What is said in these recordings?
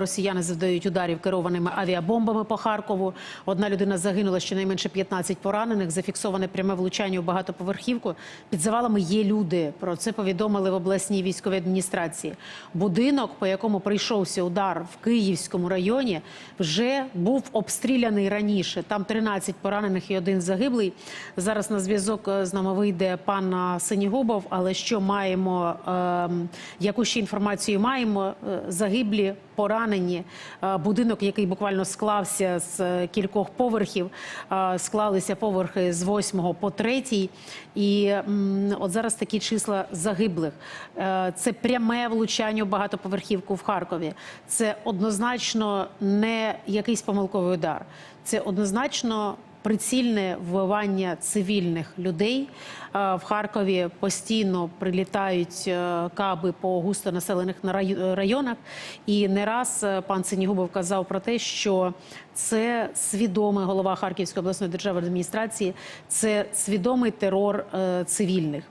росіяни завдають ударів керованими авіабомбами по Харкову. Одна людина загинула, щонайменше 15 поранених. Зафіксоване пряме влучання у багатоповерхівку. Під завалами є люди. Про це повідомили в обласній військовій адміністрації. Будинок, по якому прийшовся удар в Київському районі, вже був обстріляний раніше. Там 13 поранених і один загиблий. Зараз на зв'язок е, з нами вийде пан е, Синігубов. Але що маємо, ем, яку ще інформацію маємо? Е, Загиблі, поранені. Е, Будинок, який буквально склався з е, кількох поверхів, е, склалися поверхи з 8 по 3. І от зараз такі числа загиблих. Це пряме влучання у багатоповерхівку в Харкові. Це однозначно не якийсь помилковий удар. Це однозначно прицільне вбивання цивільних людей. Е, В Харкові постійно прилітають е, каби по густонаселених на рай- районах. І не раз е, пан Синігубов казав про те, що це свідомий голова Харківської обласної державної адміністрації, це свідомий терор цивільних.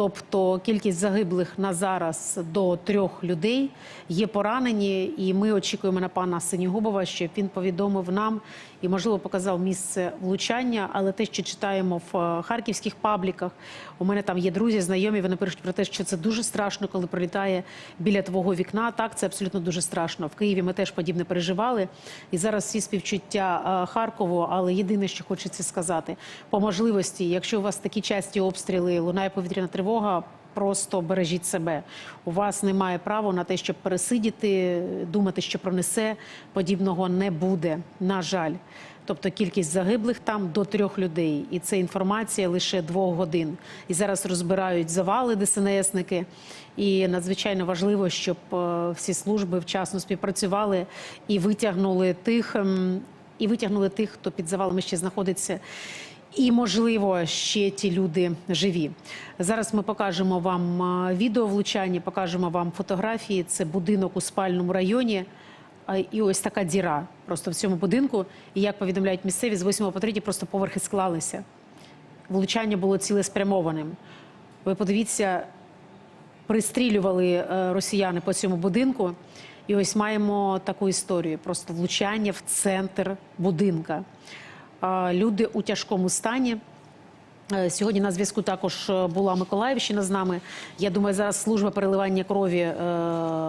Тобто кількість загиблих на зараз до трьох людей є поранені, і ми очікуємо на пана Синігубова, щоб він повідомив нам і, можливо, показав місце влучання. Але те, що читаємо в е, харківських пабліках, у мене там є друзі, знайомі. Вони пишуть про те, що це дуже страшно, коли прилітає біля твого вікна. Так, це абсолютно дуже страшно. В Києві ми теж подібне переживали. І зараз всі співчуття е, Харкову. Але єдине, що хочеться сказати, по можливості, якщо у вас такі часті обстріли, лунає повітряна тривога. Просто бережіть себе. У вас немає права на те, щоб пересидіти, думати, що пронесе. Подібного не буде. На жаль. Тобто кількість загиблих там до трьох людей, і це інформація лише двох годин. І зараз розбирають завали ДСНСники. І надзвичайно важливо, щоб е, всі служби вчасно співпрацювали і витягнули тих, ем, і витягнули тих, хто під завалами ще знаходиться. І, можливо, ще ті люди живі. Зараз ми покажемо вам відео влучання, покажемо вам фотографії. Це будинок у спальному районі. І ось така діра просто в цьому будинку. І як повідомляють місцеві, з 8 по 3 просто поверхи склалися. Влучання було цілеспрямованим. Ви подивіться, пристрілювали е, росіяни по цьому будинку. І ось маємо таку історію: просто влучання в центр будинка. Люди у тяжкому стані. Е, Сьогодні на зв'язку також е, була Миколаївщина з нами. Я думаю, зараз служба переливання крові е,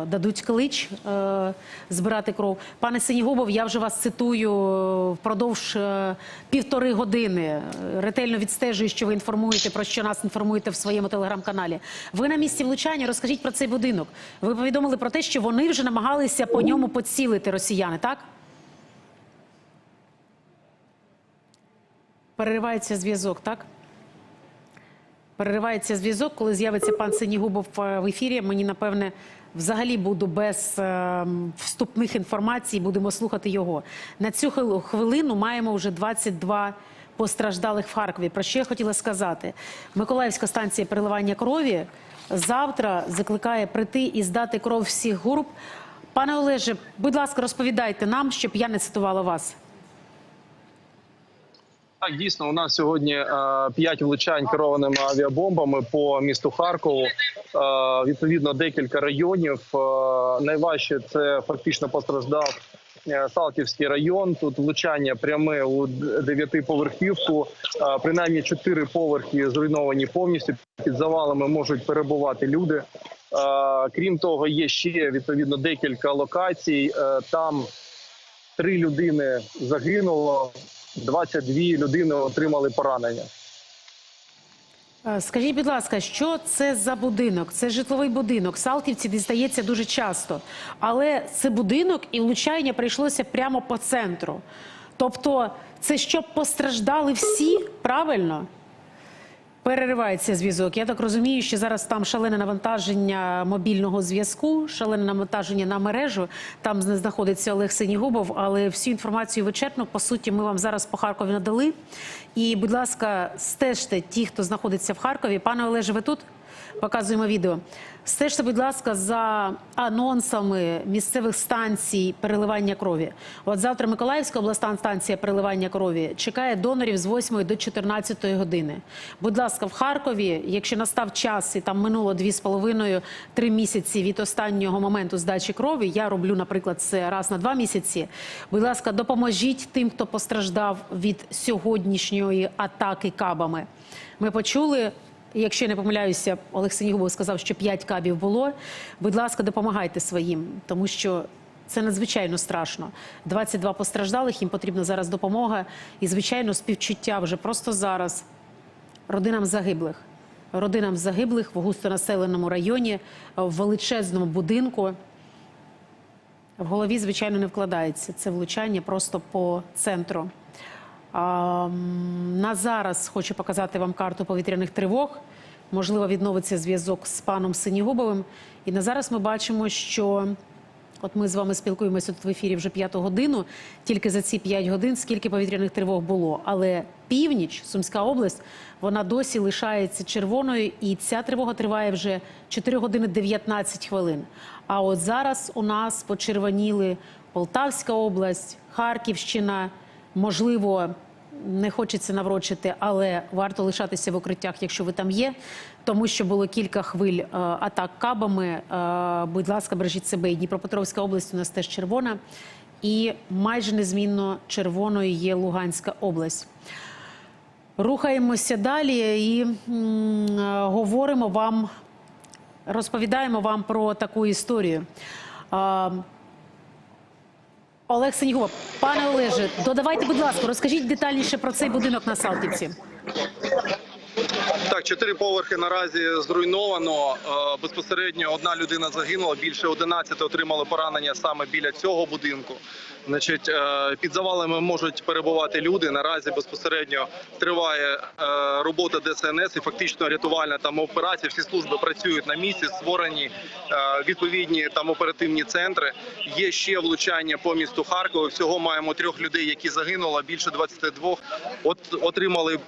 дадуть клич е, збирати кров. Пане Синігубов, я вже вас цитую е, впродовж е, півтори години. Ретельно відстежую, що ви інформуєте, про що нас інформуєте в своєму телеграм-каналі. Ви на місці влучання розкажіть про цей будинок. Ви повідомили про те, що вони вже намагалися по ньому поцілити росіяни, так? Переривається зв'язок, так? переривається зв'язок, коли з'явиться пан Синігубов е, в ефірі. Мені напевне взагалі буду без е, вступних інформацій. Будемо слухати його. На цю хвилину маємо вже 22 постраждалих в Харкові. Про що я хотіла сказати? Миколаївська станція переливання крові завтра закликає прийти і здати кров всіх груп. Пане Олеже, будь ласка, розповідайте нам, щоб я не цитувала вас. Так, дійсно, у нас сьогодні е, п'ять влучань керованими авіабомбами по місту Харкову. Е, відповідно, декілька районів. Е, найважче це фактично постраждав Салтівський район. Тут влучання пряме у дев'ятиповерхівку. Принаймні чотири поверхи зруйновані повністю. Під завалами можуть перебувати люди. Крім того, є ще відповідно декілька локацій. Там три людини загинуло. 22 людини отримали поранення. Е, Скажіть, будь ласка, що це за будинок? Це житловий будинок. Салтівці дістається дуже часто. Але це будинок і влучання прийшлося прямо по центру. Тобто, це щоб постраждали всі, правильно? Переривається зв'язок. Я так розумію, що зараз там шалене навантаження мобільного зв'язку, шалене навантаження на мережу. Там знаходиться Олег Синігубов, але всю інформацію вичерпно. По суті, ми вам зараз по Харкові надали. І, будь ласка, стежте ті, хто знаходиться в Харкові. Пане Олеже, ви тут? Показуємо відео. Стежте, будь ласка, за анонсами місцевих станцій переливання крові. От завтра Миколаївська обласна станція переливання крові чекає донорів з 8 до 14 години. Будь ласка, в Харкові, якщо настав час і там минуло 2,5-3 місяці від останнього моменту здачі крові, я роблю, наприклад, це раз на два місяці. Будь ласка, допоможіть тим, хто постраждав від сьогоднішньої атаки кабами. Ми почули. Якщо я не помиляюся, Олег Синігубов сказав, що 5 кабів було. Будь ласка, допомагайте своїм, тому що це надзвичайно страшно. 22 постраждалих, їм потрібна зараз допомога. І, звичайно, співчуття вже просто зараз родинам загиблих. Родинам загиблих в густонаселеному районі, в величезному будинку. В голові, звичайно, не вкладається. Це влучання просто по центру. На зараз хочу показати вам карту повітряних тривог. Можливо, відновиться зв'язок з паном Синігубовим. І на зараз ми бачимо, що от ми з вами спілкуємося тут в ефірі вже п'яту годину. Тільки за ці п'ять годин скільки повітряних тривог було. Але північ, Сумська область, вона досі лишається червоною, і ця тривога триває вже 4 години 19 хвилин. А от зараз у нас почервоніли Полтавська область, Харківщина. Можливо, не хочеться наврочити, але варто лишатися в укриттях, якщо ви там є, тому що було кілька хвиль е, атак кабами. Е, будь ласка, бережіть себе. І Дніпропетровська область у нас теж червона, і майже незмінно червоною є Луганська область. Рухаємося далі і е, говоримо вам, розповідаємо вам про таку історію. Е, Олег Сенігов, пане Олеже, додавайте, будь ласка, розкажіть детальніше про цей будинок на Салтівці. Чотири поверхи наразі зруйновано. Е, Безпосередньо одна людина загинула, більше 11 отримали поранення саме біля цього будинку. Значить, е, під завалами можуть перебувати люди. Наразі безпосередньо триває е, робота ДСНС і фактично рятувальна там операція. Всі служби працюють на місці, створені відповідні там оперативні центри. Є ще влучання по місту Харкову. Всього маємо трьох людей, які загинули. Більше 22 от отримали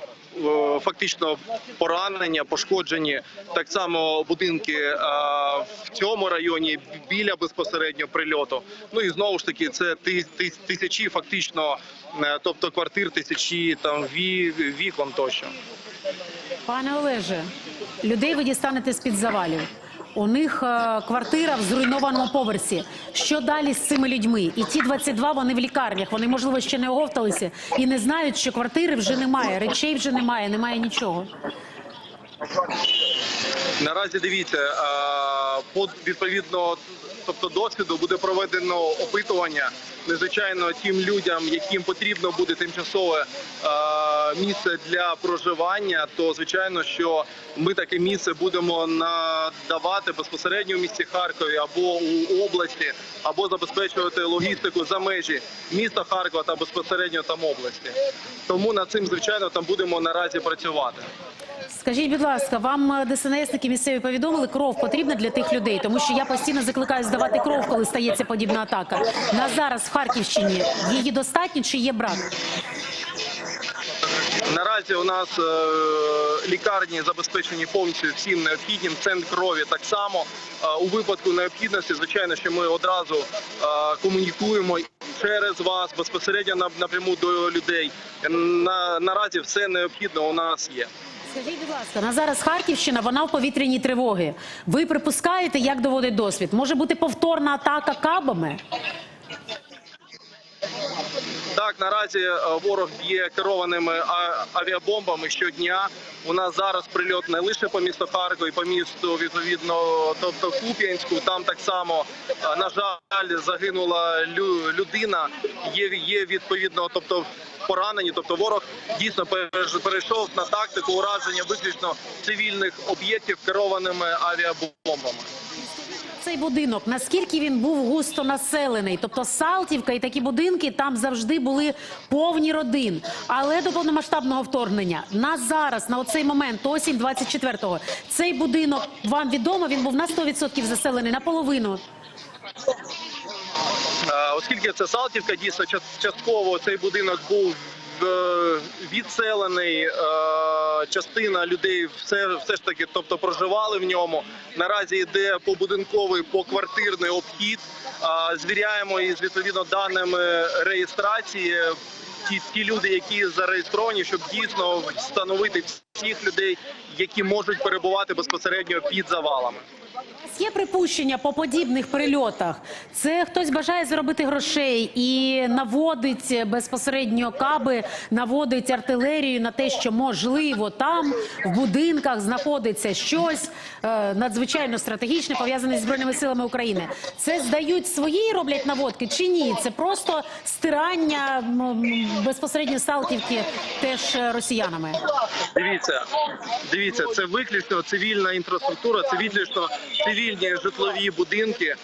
фактично поранення, пошкоджені так само будинки е, в цьому районі біля безпосередньо прильоту. Ну і знову ж таки, це ти- ти- тисячі фактично, е, тобто квартир, тисячі там ві- вікон тощо. Пане Олеже, людей ви дістанете з-під завалів. У них е, квартира в зруйнованому поверсі. Що далі з цими людьми? І ті 22, вони в лікарнях. Вони, можливо, ще не оговталися і не знають, що квартири вже немає, речей вже немає, немає нічого. Наразі дивіться, е, по відповідно, тобто досвіду буде проведено опитування. Незвичайно тим людям, яким потрібно буде тимчасове е, місце для проживання, то звичайно, що ми таке місце будемо надавати безпосередньо в місті Харкові або у області, або забезпечувати логістику за межі міста Харкова та безпосередньо там області. Тому над цим звичайно там будемо наразі працювати. Скажіть, будь ласка, вам е, ДСНСники місцеві повідомили, кров потрібна для тих людей, тому що я постійно закликаю здавати кров, коли стається подібна атака. На зараз в Харківщині її достатньо чи є брак? Наразі у нас е, лікарні забезпечені повністю всім необхіднім. Центр крові так само. Е, у випадку необхідності, звичайно, що ми одразу е, комунікуємо через вас безпосередньо на- напряму до людей. На, наразі все необхідне у нас є. Скажіть, будь ласка, на зараз Харківщина, вона в повітряній тривоги. Ви припускаєте, як доводить досвід? Може бути повторна атака кабами? Так, наразі е, ворог б'є керованими авіабомбами щодня. У нас зараз прильот не лише по місту Харкові, по місту відповідно, тобто Куп'янську. Там так само е, на жаль загинула лю- людина. Є є відповідно, тобто поранені. Тобто ворог дійсно перейшов на тактику ураження виключно цивільних об'єктів керованими авіабомбами. Цей будинок, наскільки він був густо населений? Тобто Салтівка і такі будинки там завжди були повні родин. Але до повномасштабного вторгнення на зараз, на оцей момент, осінь 24-го, цей будинок вам відомо, він був на 100% заселений, наполовину. Е, Оскільки це Салтівка, дійсно частково цей будинок був відселений. е, Частина людей все, все ж таки, тобто проживали в ньому. Наразі йде побудинковий поквартирний обхід. Е, Звіряємо із відповідно даними реєстрації. Ті, ті люди, які зареєстровані, щоб дійсно встановити всіх людей, які можуть перебувати безпосередньо під завалами. Є припущення по подібних прильотах. Це хтось бажає заробити грошей і наводить безпосередньо каби, наводить артилерію на те, що можливо там в будинках знаходиться щось е, надзвичайно стратегічне, пов'язане зі збройними силами України. Це здають свої і роблять наводки чи ні? Це просто стирання м, безпосередньо Салтівки теж е, росіянами. Дивіться, дивіться, це виключно цивільна інфраструктура, це виключно цивільні житлові будинки,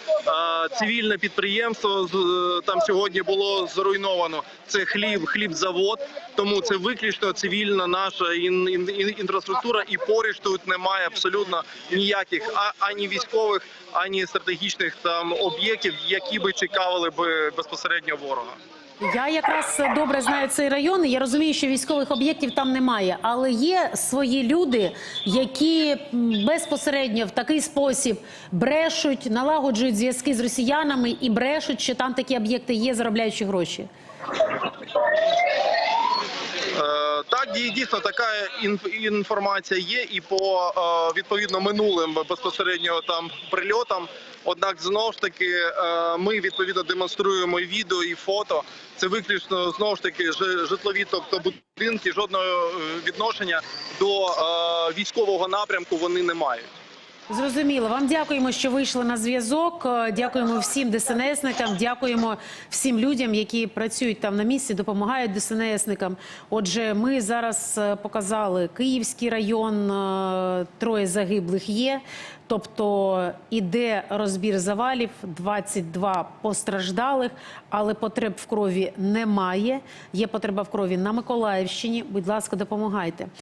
цивільне підприємство е, там сьогодні було зруйновано. Це хліб, хлібзавод. Тому це виключно цивільна наша ін- ін- ін- інфраструктура, і поруч тут немає абсолютно ніяких ані військових, ані стратегічних там об'єктів, які би цікавили би безпосередньо ворога. Я якраз добре знаю цей район. Я розумію, що військових об'єктів там немає, але є свої люди, які безпосередньо в такий спосіб брешуть, налагоджують зв'язки з росіянами і брешуть, що там такі об'єкти є, заробляючи гроші. Так, дійсно така інф- інформація є, і по е, відповідно минулим безпосередньо там прильотам. Однак знову ж таки е, ми відповідно демонструємо і відео і фото. Це виключно знову ж таки жи- житлові, тобто будинки, жодного е, відношення до військового напрямку вони не мають. Зрозуміло. Вам дякуємо, що вийшли на зв'язок. Е, Дякуємо всім ДСНСникам. Дякуємо всім людям, які працюють там на місці, допомагають ДСНСникам. Отже, ми зараз е, показали Київський район, е, троє загиблих є. Тобто іде розбір завалів, 22 постраждалих, але потреб в крові немає. Є потреба в крові на Миколаївщині. Будь ласка, допомагайте.